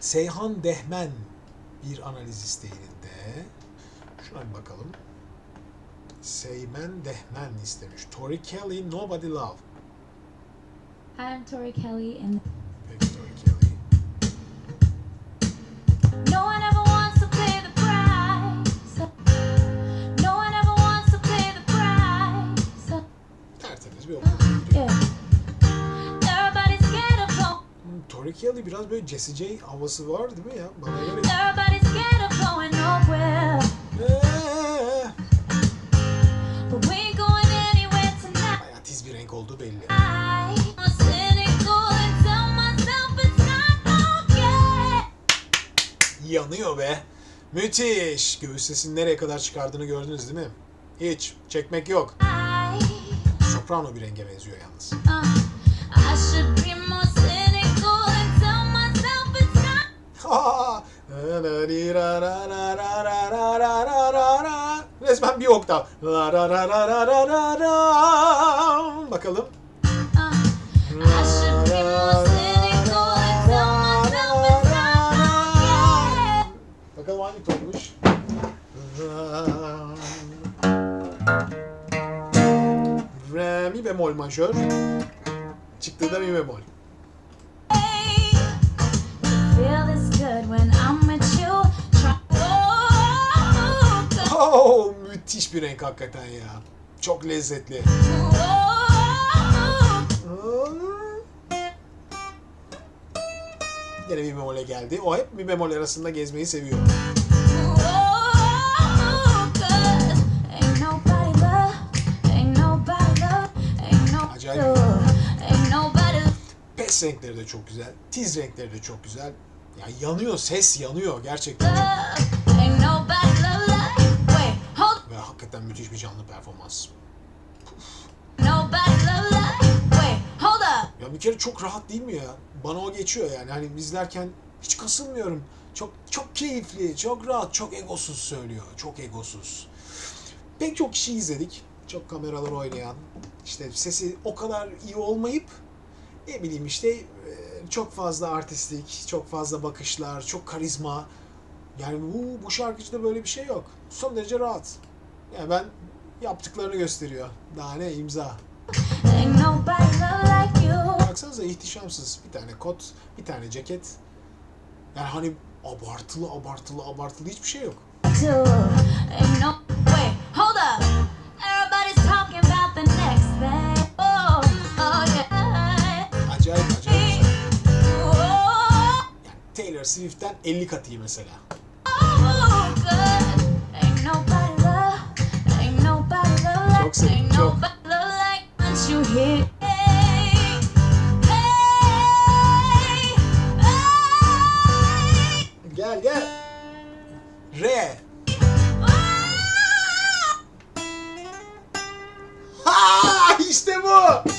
Seyhan Dehmen bir analiz isteğinde. Şuna bir bakalım. Seymen Dehmen istemiş. Tori Kelly, Nobody Love. Hi, I'm Tori Kelly, and Peki Tori Kelly. no one ever Kelly biraz böyle Jessie J havası var değil mi ya? Bana göre. Bayağı tiz bir renk olduğu belli. Yanıyor be. Müthiş. Göğüs sesini nereye kadar çıkardığını gördünüz değil mi? Hiç. Çekmek yok. Soprano bir renge benziyor yalnız. uh, I should be more Resmen bir oktav. Bakalım. Uh. Bakalım hangi tonmuş? Re, mi bemol majör. Çıktığı da mi bemol. Oh, good. Oh, müthiş bir renk hakikaten ya. Çok lezzetli. Yine mi bemole geldi. O hep mi bemol arasında gezmeyi seviyor. Acayip. Pes renkleri de çok güzel. Tiz renkleri de çok güzel. Ya yanıyor, ses yanıyor gerçekten. Ve hakikaten müthiş bir canlı performans. Ya bir kere çok rahat değil mi ya? Bana o geçiyor yani. Hani izlerken hiç kasılmıyorum. Çok çok keyifli, çok rahat, çok egosuz söylüyor. Çok egosuz. Pek çok kişi izledik. Çok kameralar oynayan. İşte sesi o kadar iyi olmayıp ne bileyim işte e, çok fazla artistlik, çok fazla bakışlar, çok karizma. Yani bu, bu şarkıcıda böyle bir şey yok. Son derece rahat. Yani ben yaptıklarını gösteriyor. Daha ne imza. Baksanıza ihtişamsız. Bir tane kot, bir tane ceket. Yani hani abartılı abartılı abartılı hiçbir şey yok. Swift'ten 50 kat iyi mesela. Çok sevdim, çok. Gel gel. Re. Ha işte bu.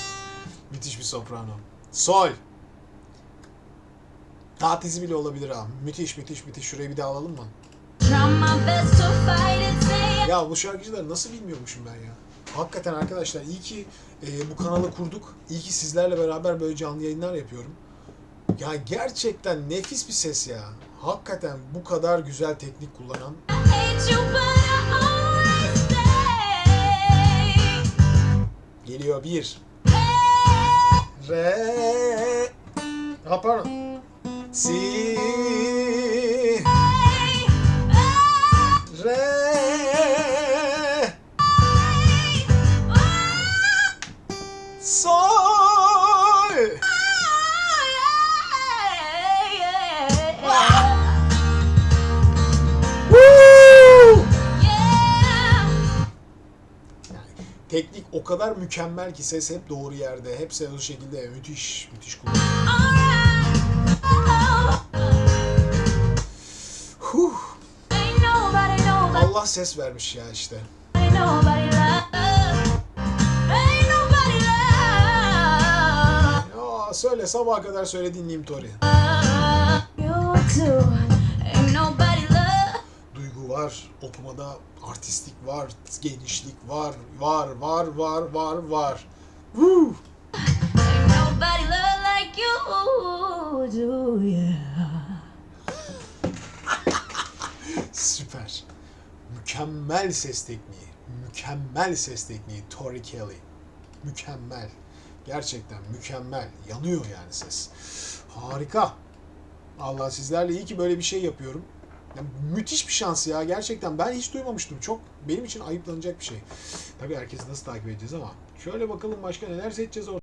Müthiş bir soprano. Sol. Daha tizi bile olabilir ha. Müthiş müthiş müthiş. Şurayı bir daha alalım mı? Ya bu şarkıcıları nasıl bilmiyormuşum ben ya. Hakikaten arkadaşlar iyi ki e, bu kanalı kurduk. İyi ki sizlerle beraber böyle canlı yayınlar yapıyorum. Ya gerçekten nefis bir ses ya. Hakikaten bu kadar güzel teknik kullanan. Geliyor bir. Re. Ha pardon. Si. Re. Sol. Teknik o kadar mükemmel ki ses hep doğru yerde. Hep o şekilde müthiş müthiş kullanıyor. Allah ses vermiş ya işte. Ya söyle sabaha kadar söyle dinleyeyim Tori. Duygu var, okumada artistlik var, genişlik var, var, var, var, var, var. Woo! Nobody love like you do, yeah. Mükemmel ses tekniği. Mükemmel ses tekniği Tori Kelly. Mükemmel. Gerçekten mükemmel. Yanıyor yani ses. Harika. Allah sizlerle iyi ki böyle bir şey yapıyorum. Yani müthiş bir şans ya gerçekten. Ben hiç duymamıştım. Çok benim için ayıplanacak bir şey. Tabii herkesi nasıl takip edeceğiz ama. Şöyle bakalım başka neler seçeceğiz orada.